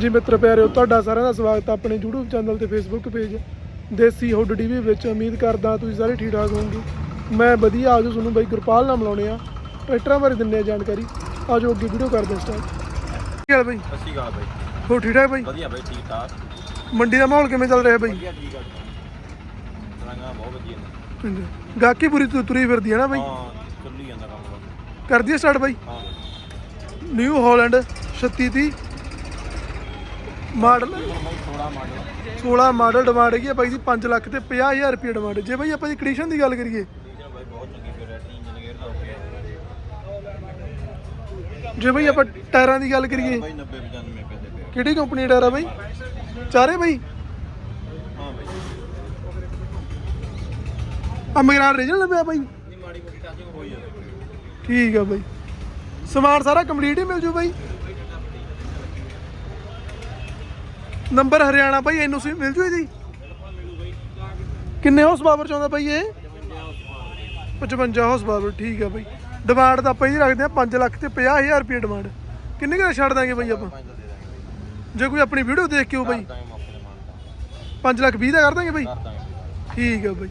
ਜੀ ਮਿੱਤਰ ਪਿਆਰਿਓ ਤੁਹਾਡਾ ਸਾਰਿਆਂ ਦਾ ਸਵਾਗਤ ਹੈ ਆਪਣੇ YouTube ਚੈਨਲ ਤੇ Facebook page Desi hood TV ਵਿੱਚ। ਉਮੀਦ ਕਰਦਾ ਤੁਸੀਂ ਸਾਰੇ ਠੀਕ ਠਾਕ ਹੋਵੋਗੇ। ਮੈਂ ਵਧੀਆ ਆਜੋ ਤੁਹਾਨੂੰ ਬਾਈ ਗੁਰਪਾਲ ਨਾਲ ਮਿਲਾਉਣੇ ਆ ਟਰੈਕਟਰਾਂ ਬਾਰੇ ਦਿੰਨੇ ਆ ਜਾਣਕਾਰੀ। ਆਜੋ ਅੱਗੇ ਵੀਡੀਓ ਕਰਦੇ ਹਾਂ ਸਟਾਰਟ ਕੀ ਹਾਲ ਬਾਈ? ਸ਼੍ਰੀ ਅਕਾਲ ਬਾਈ। ਹੋ ਠੀਕ ਠਾਕ ਬਾਈ? ਵਧੀਆ ਬਾਈ ਠੀਕ ਠਾਕ। ਮੰਡੀ ਦਾ ਮਾਹੌਲ ਕਿਵੇਂ ਚੱਲ ਰਿਹਾ ਬਾਈ? ਵਧੀਆ ਠੀਕ ਆ। ਰੰਗਾ ਬਹੁਤ ਵਧੀਆ ਨੇ। ਗਾਕੀ ਪੂਰੀ ਤੁਰੀ ਫਿਰਦੀ ਹੈ ਨਾ ਬਾਈ? ਹਾਂ ਚੱਲੀ ਜਾਂਦਾ ਕੰਮ। ਕਰਦੀ ਹੈ ਸਟਾਰਟ ਬਾਈ? ਹਾਂ ਨਿਊ ਹਾਲੈਂਡ 36 ਦੀ ਮਾਡਲ? ਹੁਣ ਬਾਈ ਥੋੜਾ ਮਾਡਲ 16 ਮਾਡਲ ਡਿਮਾਂਡ ਹੈਗੀ ਹੈ ਬਾਈ ਦੀ 5 ਲੱਖ ਤੇ 50000 ਰੁਪਏ ਡਿਮਾਂਡ ਜੇ ਬਾਈ ਆਪਾਂ ਦੀ ਕੰਡੀਸ਼ਨ ਦੀ ਗੱਲ ਕਰੀਏ। ਜੇ ਬਾਈ ਆਪਾਂ ਟਾਇਰਾਂ ਦੀ ਗੱਲ ਕਰੀਏ। ਬਾਈ 90 95 ਪੈਸੇ ਪਿਆ। ਕਿਹੜੀ ਕੰਪਨੀ ਦਾ ਟਾਇਰ ਆ ਬਾਈ ਚਾਰੇ ਬਾਈ ਹਾਂ ਬਾਈ ਆ ਮਗਰਾਰ ਰੀਜਨਲ ਪਿਆ ਬਾਈ ਨਹੀਂ ਮਾੜੀ ਮੋਟੀ ਟਾਚਿੰਗ ਹੋਈ ਆ। ਠੀਕ ਆ ਬਾਈ ਸਮਾਨ ਸਾਰਾ ਕੰਪਲੀਟ ਹੀ ਮਿਲ ਜੂ ਬਾਈ ਨੰਬਰ ਹਰਿਆਣਾ ਬਾਈ ਐਨਓਸੀ ਮਿਲ ਜੂ ਇਹਦੀ? ਕਿੰਨੇ ਹਾਰਸ ਪਾਵਰ ਚਾਹੁੰਦਾ ਬਾਈ ਇਹ? 55 ਹਾਊਸ ਪਾਵਰ ਠੀਕ ਆ ਬਾਈ ਡਿਮਾਂਡ ਤਾਂ ਆਪਾਂ ਹੀ ਰੱਖਦੇ ਆ 5 ਲੱਖ ਤੇ 50000 ਰੁਪਏ ਡਿਮਾਂਡ ਕਿੰਨੇ ਕੁ ਛੱਡ ਦਾਂਗੇ ਬਾਈ ਆਪਾਂ? ਜੇ ਕੋਈ ਆਪਣੀ ਵੀਡੀਓ ਦੇਖ ਕੇ ਉਹ ਬਾਈ ਕਰ 5 ਲੱਖ 20 ਦਾ ਕਰ ਦਾਂਗੇ ਬਾਈ ਠੀਕ ਆ ਬਾਈ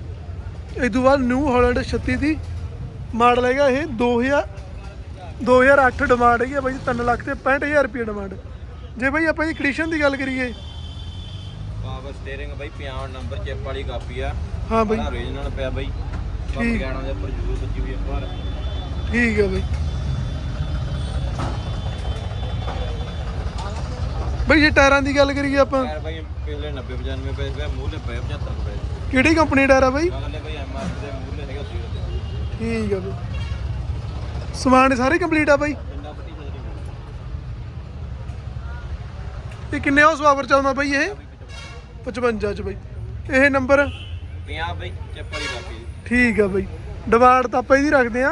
ਇਹ ਤੋਂ ਬਾਅਦ ਨਿਊ ਹਾਲੈਂਡ 36 ਦੀ ਮਾਡਲ ਹੈਗਾ ਇਹ 2000 2008 ਡਿਮਾਂਡ ਹੈਗੀ ਆ ਬਾਈ 3 ਲੱਖ ਤੇ 65000 ਰੁਪਏ ਡਿਮਾਂਡ ਜੇ ਬਾਈ ਆਪਾਂ ਇਹਦੀ ਕੰਡੀਸ਼ਨ ਦੀ ਗੱਲ ਕਰੀਏ ਪਾਵਰ ਸਟੀਅਰਿੰਗ ਬਾਈ 50 ਨੰਬਰ ਚਿਪ ਵਾਲੀ ਕਾਪੀ ਆ। ਹਾਂ ਬਾਈ। ਓਰੀਜਨਲ ਪਿਆ ਬਾਈ। ਠੀਕ। ਗਾਣਾ ਦੇ ਉੱਪਰ ਜਰੂਰ ਬੱਜੀ ਹੋਈ ਆ ਠੀਕ ਆ ਬਾਈ। ਬਾਈ ਜੇ ਟਾਇਰਾਂ ਦੀ ਗੱਲ ਕਰੀਏ ਆਪਾਂ। ਬਾਈ ਪਿਛਲੇ 90 95 ਪੈਸੇ ਪਿਆ ਮੂਹਰੇ ਪਏ 75 ਰੁਪਏ ਕਿਹੜੀ ਕੰਪਨੀ ਦਾ ਟਾਇਰ ਆ ਬਾਈ? ਅਗਲੇ ਬਾਈ ਐਮਆਰ ਦੇ ਮੂਹਰੇ ਹੈਗਾ 80 ਰੁਪਏ ਠੀਕ ਆ ਬਾਈ। ਸਮਾਨ ਸਾਰੇ ਕੰਪਲੀਟ ਆ ਬਾਈ? ਇਹ ਕਿੰਨੇ ਪਾਵਰ ਚੱਲਦਾ ਬਾਈ ਇਹ? 55 ਚ ਬਾਈ। ਇਹ ਨੰਬਰ? 50 ਬਾਈ ਚਿਪ ਵਾਲੀ ਕਾਪੀ ਠੀਕ ਆ ਬਾਈ। ਡਿਮਾਂਡ ਤਾਂ ਆਪਾਂ ਇਹਦੀ ਰੱਖਦੇ ਆ।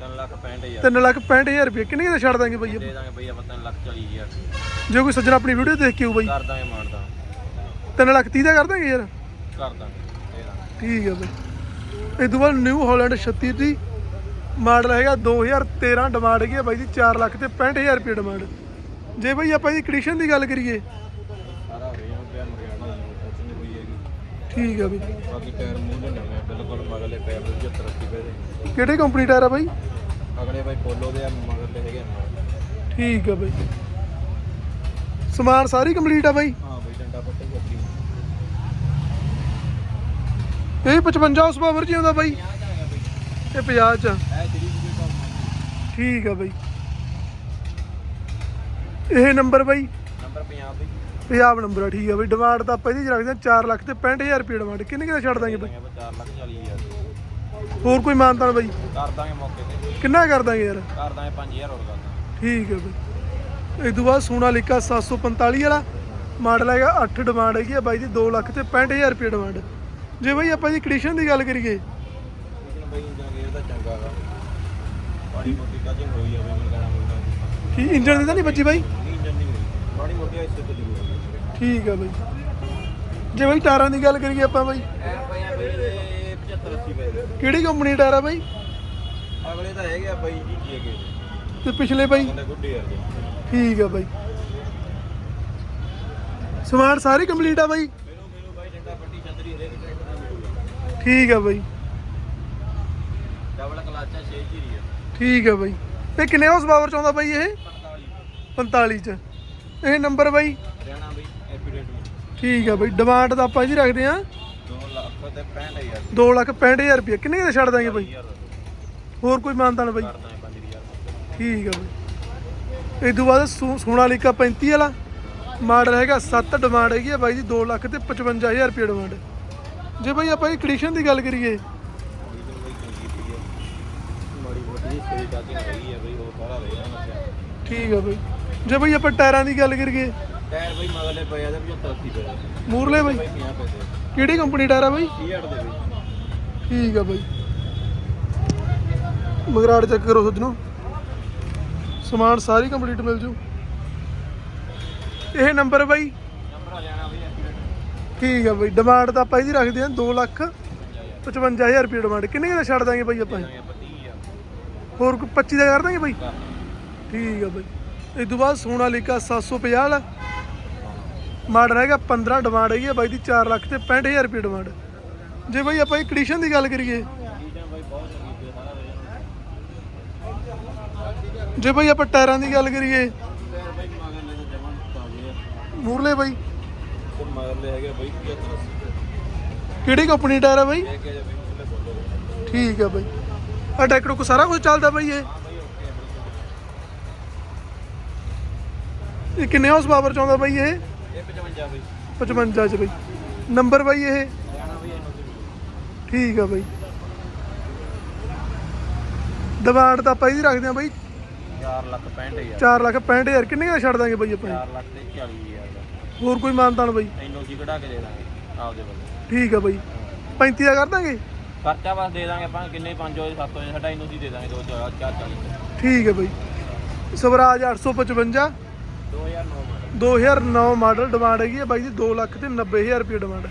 3 ਲੱਖ 65000 3 ਲੱਖ 65000 ਰੁਪਏ। ਕਿੰਨੇ ਦਾ ਛੱਡ ਦਾਂਗੇ ਬਾਈ ਦੇ ਦਾਂਗੇ ਬਾਈ ਆਪਾਂ 3 ਲੱਖ 40000 ਜੇ ਕੋਈ ਸੱਜਣ ਆਪਣੀ ਵੀਡੀਓ ਦੇਖ ਕੇ ਆਊ ਬਾਈ। ਕਰ ਦਾਂਗੇ ਮਾਨਦਾ 3 ਲੱਖ 30 ਦਾ ਕਰ ਦਾਂਗੇ ਯਾਰ? ਕਰ ਦਾਂਗੇ ਦੇ ਦਾਂਗੇ। ਠੀਕ ਆ ਬਾਈ। ਇਹ ਤੋਂ ਬਾਅਦ ਨਿਊ ਹਾਲੈਂਡ 36 ਦੀ ਮਾਡਲ ਹੈਗਾ 2013 ਡਿਮਾਂਡ ਹੈਗੀ ਆ ਬਾਈ ਦੀ 4 ਲੱਖ ਤੇ 65000 ਰੁਪਏ ਡਿਮਾਂਡ। ਜੇ ਬਾਈ ਆਪਾਂ ਇਹਦੀ ਕੰਡੀਸ਼ਨ ਦੀ ਗੱਲ ਕਰੀਏ ਸਾਰਾ ਹੋ ਰਿਹਾ ਪਿਆ ਮਰਿਆਣਾ ਦੀ ਟੱਚ ਨਹੀਂ ਹੋਈ ਹੈਗੀ ਠੀਕ ਆ ਬਾਈ। ਬਾਕੀ ਟਾਇਰ ਮੂਹਰੇ ਨਵੇਂ ਆ, ਬਿਲਕੁਲ ਮਗਲੇ ਪਏ 75 80 ਪਏ ਦੇ ਕਿਹੜੇ ਕੰਪਨੀ ਟਾਇਰ ਆ ਬਾਈ? ਅਗਲੇ ਬਾਈ ਪੋਲੋ ਦੇ ਆ ਮਗਰਲੇ ਹੈਗੇ ਆ। ਠੀਕ ਆ ਬਾਈ। ਸਮਾਨ ਸਾਰੀ ਕੰਪਲੀਟ ਆ ਬਾਈ? ਹਾਂ ਬਾਈ ਡੰਡਾ ਪੱਟੀ ਛਤਰੀ ਇਹ 55 ਹਾਊਸ ਪਾਵਰ ਜੀ ਆਉਂਦਾ ਬਾਈ। ਇਹ 50 ਚ ਆ। ਇਹ ਜਿਹੜੀ ਵੀ ਟੌਪ ਠੀਕ ਆ ਬਾਈ। ਇਹ ਨੰਬਰ ਬਾਈ? ਨੰਬਰ 50 ਬਾਈ। ਪੰਜਾਬ ਨੰਬਰ ਆ, ਠੀਕ ਆ ਬਾਈ। ਡਿਮਾਂਡ ਤਾਂ ਆਪਾਂ ਇਹਦੀ 'ਚ ਰੱਖਦੇ 4 ਲੱਖ ਤੇ 65000 ਰੁਪਏ ਡਿਮਾਂਡ ਕਿੰਨੇ ਕਿਦਾ ਛੱਡ ਦਾਂਗੇ ਬਾਈ? 4 ਲੱਖ 40000 ਹੋਰ ਕੋਈ ਮਾਨਤਾਨ ਬਾਈ? ਕਰ ਦਾਂਗੇ ਮੌਕੇ ਤੇ ਕਿੰਨਾ ਕਰ ਦਾਂਗੇ ਯਾਰ? ਕਰ ਦਾਂਗੇ 5000 ਹੋਰ ਕਰ ਠੀਕ ਹੈ ਬਾਈ। ਇਸ ਤੋਂ ਬਾਅਦ ਸੋਨਾਲੀਕਾ 745 ਵਾਲਾ। ਮਾਡਲ ਹੈਗਾ 8 ਡਿਮਾਂਡ ਹੈਗੀ ਆ ਬਾਈ ਦੀ 2 ਲੱਖ ਤੇ 65000 ਰੁਪਏ ਡਿਮਾਂਡ ਜੇ ਬਾਈ ਆਪਾਂ ਦੀ ਕੰਡੀਸ਼ਨ ਦੀ ਗੱਲ ਕਰੀਏ। ਲੇਕਿਨ ਬਾਈ ਇੰਜਨ ਗੇਅਰ ਕੀ ਇੰਜਨ ਦੀ ਤਾਂ ਨਹੀਂ ਬੱਜੀ ਬਾਈ? ਹਿੱਸੇ ਤੇ ਜ਼ਰੂਰ ਠੀਕ ਹੈ ਬਾਈ। ਜੇ ਬਾਈ ਟਾਇਰਾਂ ਦੀ ਗੱਲ ਕਰੀਏ ਆਪਾਂ ਬਾਈ। ਐ ਪਏ ਆ ਬਈ ਇਹ 75 80 ਪਏ ਦੇ। ਕਿਹੜੀ ਕੰਪਨੀ ਟਾਇਰ ਆ ਬਾਈ? ਅਗਲੇ ਤਾਂ ਹੈਗੇ ਆ ਬਾਈ ਜੀ ਤੇ ਪਿਛਲੇ ਬਾਈ? ਕਹਿੰਦੇ ਗੁੱਡੇ ਆ ਜੀ ਠੀਕ ਆ ਬਾਈ। ਸਮਾਨ ਸਾਰੀ ਕੰਪਲੀਟ ਆ ਬਾਈ? ਮੈਨੂੰ ਮੈਨੂੰ ਬਾਈ ਡੰਡਾ ਪੱਟੀ ਚੰਦਰੀ ਹਰੇਕ ਟਰੈਕਟਰ ਦਾ ਮਿਲੂਗਾ ਠੀਕ ਆ ਬਾਈ। ਡਬਲ ਕਲਾਚਾ 6 ਜੀਰੀ ਆ। ਠੀਕ ਆ ਬਾਈ। ਇਹ ਕਿੰਨੇ ਹਾਊਸ ਪਾਵਰ ਚ ਆਉਂਦਾ ਬਾਈ ਇਹ? 45 45 ਚ। ਇਹ ਨੰਬਰ ਬਾਈ? ਬਾਈ ਠੀਕ ਆ ਬਾਈ ਡਿਮਾਂਡ ਤਾਂ ਆਪਾਂ ਇਹਦੀ ਰੱਖਦੇ ਆ 2 ਲੱਖ ਤੇ 65000 2 ਲੱਖ 65000 ਰੁਪਏ ਕਿੰਨੇ ਦਾ ਛੱਡ ਦਾਂਗੇ ਬਾਈ? ਹੋਰ ਕੋਈ ਮਾਨਤਾਨ ਬਾਈ? ਕਰ ਦਾਂਗੇ 5000 ਠੀਕ ਆ ਬਾਈ। ਇਹ ਤੋਂ ਬਾਅਦ ਸੋ- ਸੋਨਾਲੀਕਾ 35 ਵਾਲਾ। ਮਾਡਲ ਹੈਗਾ 7 ਡਿਮਾਂਡ ਹੈਗੀ ਆ ਬਾਈ ਦੀ 2 ਲੱਖ ਤੇ 55000 ਰੁਪਏ ਡਿਮਾਂਡ। ਜੇ ਬਾਈ ਆਪਾਂ ਇਹ ਕੰਡੀਸ਼ਨ ਦੀ ਗੱਲ ਕਰੀਏ। ਬਾਈ ਬਾਈ ਠੀਕ ਆ ਬਾਈ। ਜੇ ਬਾਈ ਆਪਾਂ ਟਾਇਰਾਂ ਦੀ ਗੱਲ ਕਰੀਏ। ਟਾਇਰ ਬਾਈ ਮਗਲੇ ਪਏ ਆ ਤੇ 75 80 ਪਏ। ਮੂਰਲੇ ਬਾਈ? ਬਾਈ 50 ਪੈਸੇ ਕਿਹੜੀ ਕੰਪਨੀ ਟਾਇਰ ਆ ਬਾਈ? 60 ਦੇ ਬਾਈ। ਠੀਕ ਆ ਬਾਈ। ਮਗਰਾੜ ਚੈੱਕ ਕਰੋ ਸੱਜਣੋ। ਸਮਾਨ ਸਾਰੀ ਕੰਪਲੀਟ ਮਿਲ ਜੂ। ਇਹ ਨੰਬਰ ਬਾਈ? ਨੰਬਰ ਆ ਜਾਣਾ ਬਾਈ ਠੀਕ ਆ ਬਾਈ ਡਿਮਾਂਡ ਤਾਂ ਆਪਾਂ ਇਹਦੀ ਰੱਖਦੇ ਹਾਂ 2 ਲੱਖ 55000 ਰੁਪਏ ਡਿਮਾਂਡ ਕਿੰਨੇ ਕੁ ਦਾ ਛੱਡ ਦਾਂਗੇ ਬਾਈ ਆਪਾਂ? ਇਹ? ਦਾਂਗੇ ਆਪਾਂ 30000 ਹੋਰ ਕੋਈ 25 ਦਾ ਕਰ ਦਾਂਗੇ ਬਾਈ। ਠੀਕ ਆ ਬਾਈ। ਇਸ ਤੋਂ ਬਾਅਦ ਸੋਨਾਲੀਕਾ 750 ਵਾਲਾ। ਮਾਡਲ ਹੈਗਾ 15 ਡਿਮਾਂਡ ਹੈਗੀ ਆ ਬਾਈ ਦੀ 4 ਲੱਖ ਤੇ 65000 ਰੁਪਏ ਡਿਮਾਂਡ। ਜੇ ਬਾਈ ਆਪਾਂ ਇਹ ਕੰਡੀਸ਼ਨ ਦੀ ਗੱਲ ਕਰੀਏ। ਜੇ ਬਾਈ ਆਪਾਂ ਟਾਇਰਾਂ ਦੀ ਗੱਲ ਕਰੀਏ। ਮੂਰਲੇ ਬਾਈ। ਮਗਰਲੇ ਹੈਗੇ ਬਾਈ ਕਿਹੜੀ ਕੰਪਨੀ ਟਾਇਰ ਹੈ ਬਾਈ? ਠੀਕ ਹੈ ਬਾਈ। ਆ ਟਰੈਕਟਰ ਕੋ ਸਾਰਾ ਕੁਝ ਚੱਲਦਾ ਬਾਈ ਇਹ। ਇਹ ਕਿੰਨੇ ਹਾਊਸ ਪਾਵਰ ਚ ਆਉਂਦਾ ਬਾਈ ਇਹ? ਇਹ 55 ਬਾਈ। 55 ਚ ਬਾਈ। ਨੰਬਰ ਬਾਈ ਇਹ? ਠੀਕ ਆ ਬਾਈ। ਡਿਮਾਂਡ ਤਾਂ ਆਪਾਂ ਇਹਦੀ ਰੱਖਦੇ ਆ ਬਾਈ। 4 ਲੱਖ 65 ਹਜ਼ਾਰ। 4 ਲੱਖ 65000 ਕਿੰਨੇ ਦਾ ਛੱਡ ਦਾਂਗੇ ਬਾਈ ਆਪਾਂ? 4 ਲੱਖ ਤੇ 40 ਹਜ਼ਾਰ ਦਾ। ਹੋਰ ਕੋਈ ਮਾਨਤਾਨ ਬਾਈ? ਜੀ ਕਢਾ ਕੇ ਦੇ ਦਾਂਗੇ ਆਪਦੇ ਵੱਲੋਂ। ਠੀਕ ਆ ਬਾਈ। 35 ਦਾ ਕਰ ਦਾਂਗੇ? ਖਰਚਾ ਬਸ ਦੇ ਦਾਂਗੇ ਆਪਾਂ ਕਿੰਨੇ 5 ਵਜੇ 7 ਵਜੇ ਸਾਡਾ ਜੀ ਦੇ ਦਾਂਗੇ 2 4 40 ਠੀਕ ਹੈ ਬਾਈ। ਸਵਰਾਜ 855 2009 ਮਾਡਲ 2009 ਮਾਡਲ ਡਿਮਾਂਡ ਹੈਗੀ ਹੈ ਬਾਈ ਦੀ 2 ਲੱਖ ਤੇ 90000 ਰੁਪਏ ਡਿਮਾਂਡ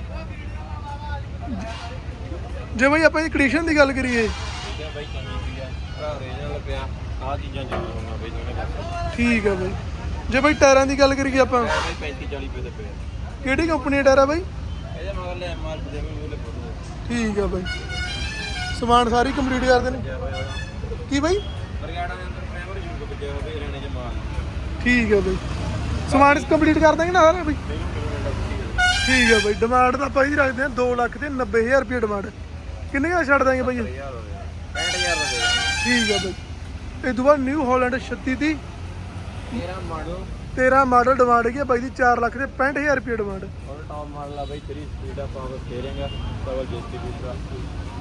ਜੇ ਬਾਈ ਆਪਾਂ ਇਹ ਕੰਡੀਸ਼ਨ ਦੀ ਗੱਲ ਕਰੀਏ। ਠੀਕ ਹੈ ਬਾਈ ਚੰਗੀ ਪਈ ਆ ਭਰਾ ਰੀਜਨਲ ਪਿਆ ਆਹ ਚੀਜ਼ਾਂ ਚੰਗੀਆਂ ਹੋਣਗੀਆਂ ਬਾਈ। ਦੋਨੇ ਪਾਸੇ ਠੀਕ ਹੈ ਬਾਈ ਜੇ ਬਾਈ ਟਾਇਰਾਂ ਦੀ ਗੱਲ ਕਰੀਏ ਆਪਾਂ। ਬਾਈ 35 40 ਰੁਪਏ ਦੇ ਪਏ ਕਿਹੜੀ ਕੰਪਨੀ ਦਾ ਟਾਇਰ ਆ ਬਾਈ? ਇਹਦੇ ਮਗਰ ਲੈ ਐਮਆਰਪੀ ਦੇ ਵੀ ਉਹਲੇ ਫੋਟੋ ਠੀਕ ਹੈ ਬਾਈ। ਸਮਾਨ ਸਾਰੀ ਕੰਪਲੀਟ ਕਰਦੇ ਨੇ ਕੀ ਬਾਈ? ਬਰਗਾੜਾ ਦੇ ਅੰਦਰ ਫੇਵਰ ਯੂਜ਼ ਕਰਦੇ ਹੋਵੇ ਰਹਿਣੇ ਚ ਠੀਕ ਹੈ ਬਾਈ। ਸਮਾਨ ਕੰਪਲੀਟ ਕਰ ਦਾਂਗੇ ਨਾ ਸਾਰਾ ਬਾਈ। ਠੀਕ ਹੈ ਬਾਈ ਡਿਮਾਂਡ ਤਾਂ ਆਪਾਂ ਰੱਖਦੇ ਹਾਂ 2 ਲੱਖ ਤੇ 90000 ਰੁਪਏ ਡਿਮਾਂਡ ਕਿੰਨੇ ਦਾ ਛੱਡ ਦਾਂਗੇ ਬਾਈ ਇਹ? ਹੈ 65000 ਹੋ ਗਿਆ 65000 ਦਾ ਦੇ ਦਾਂਗੇ। ਠੀਕ ਹੈ ਬਾਈ। ਇਹ ਬਾਅਦ ਨਿਊ ਹਾਲੈਂਡ 36 ਦੀ 13 ਮਾਡਲ 13 ਮਾਡਲ ਡਿਮਾਂਡ ਹੈਗੀ ਬਾਈ ਦੀ 4 ਲੱਖ ਤੇ 65000 ਰੁਪਏ ਡਿਮਾਂਡ ਔਰ ਟੌਪ ਮਾਡਲ ਆ ਬਾਈ 3 ਸਪੀਡ ਆ ਪਾਵਰ ਸਟੀਅਰਿੰਗ ਆ ਡਬਲ ਆ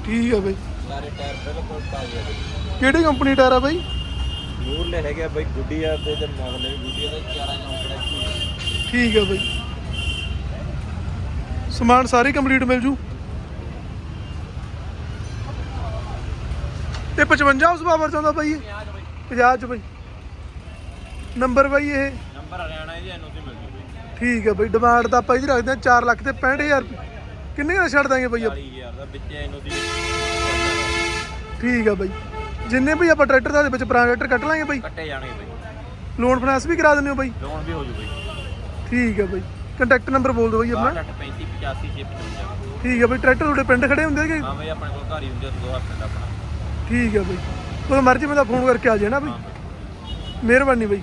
ਠੀਕ ਹੈ ਬਾਈ। ਸਾਰੇ ਟਾਇਰ ਬਿਲਕੁਲ ਤਾਜ਼ੇ ਆ ਕਿਹੜੀ ਕੰਪਨੀ ਟਾਇਰ ਆ ਬਾਈ? ਮੂਰਲੇ ਹੈਗੇ ਆ ਬਾਈ ਗੁੱਡੀ ਆ ਤੇ ਤੇ ਮਗਲੇ ਵੀ ਗੁੱਡੀ ਆ ਤੇ 11 ਕੰਪਨੀ ਠੀਕ ਹੈ ਬਾਈ। ਸਮਾਨ ਸਾਰੇ ਕੰਪਲੀਟ ਮਿਲ ਜੂ। ਤੇ 55 ਹਾਊਸ ਪਾਵਰ ਚਾਹੁੰਦਾ ਬਾਈ। ਇਹ 50 ਚ ਬਾਈ। ਨੰਬਰ ਬਾਈ ਇਹ। ਨੰਬਰ ਹਰਿਆਣਾ ਇਹਦੀ ਐਨਓਸੀ ਮਿਲ ਜੂ ਬਾਈ। ਠੀਕ ਹੈ ਬਾਈ ਡਿਮਾਂਡ ਤਾਂ ਆਪਾਂ ਇਹਦੀ ਰੱਖਦੇ ਹਾਂ 4 ਲੱਖ ਤੇ 65000 ਕਿੰਨੇ ਦਾ ਛੱਡ ਦਾਂਗੇ ਬਾਈ ਆਪਾਂ? 40000 ਦਾ ਵਿੱਚ ਐਨਓਸੀ ਠੀਕ ਹੈ ਬਾਈ। ਜਿੰਨੇ ਵੀ ਆਪਾਂ ਟਰੈਕਟਰ ਦਾ ਦੇ ਵਿੱਚ ਪੁਰਾਣਾ ਟਰੈਕਟਰ ਕੱਟ ਲਾਂਗੇ ਬਾਈ? ਕੱਟੇ ਜਾਣਗੇ ਬਾਈ। ਲੋਨ ਫਾਈਨਾਂਸ ਵੀ ਕਰਾ ਦਿੰਦੇ ਹੋ ਬਾਈ? ਲੋਨ ਵੀ ਹੋ ਜੂ ਬਾਈ। ਠੀਕ ਹੈ ਬਾਈ। ਕੰਟੈਕਟ ਨੰਬਰ ਬੋਲ ਦਿਓ ਬਾਈ ਆਪਣਾ। 6835 85 655 ਠੀਕ ਹੈ ਬਾਈ ਟਰੈਕਟਰ ਤੁਹਾਡੇ ਪਿੰਡ ਖੜੇ ਹੁੰਦੇ ਹੈਗੇ? ਹਾਂ ਬਾਈ ਆਪਣੇ ਕੋਲ ਘਰ ਹੀ ਹੁੰਦੇ ਦੋ ਹਫ਼ਤੇ ਦਾ ਆਪਣਾ। ਠੀਕ ਹੈ ਬਾਈ। ਕੋਈ ਮਰਜ਼ੀ ਮੈਂ ਤਾਂ ਫੋਨ ਕਰਕੇ ਆ ਜਾਣਾ ਬਾਈ। ਮਿਹਰਬਾਨੀ ਬਾਈ।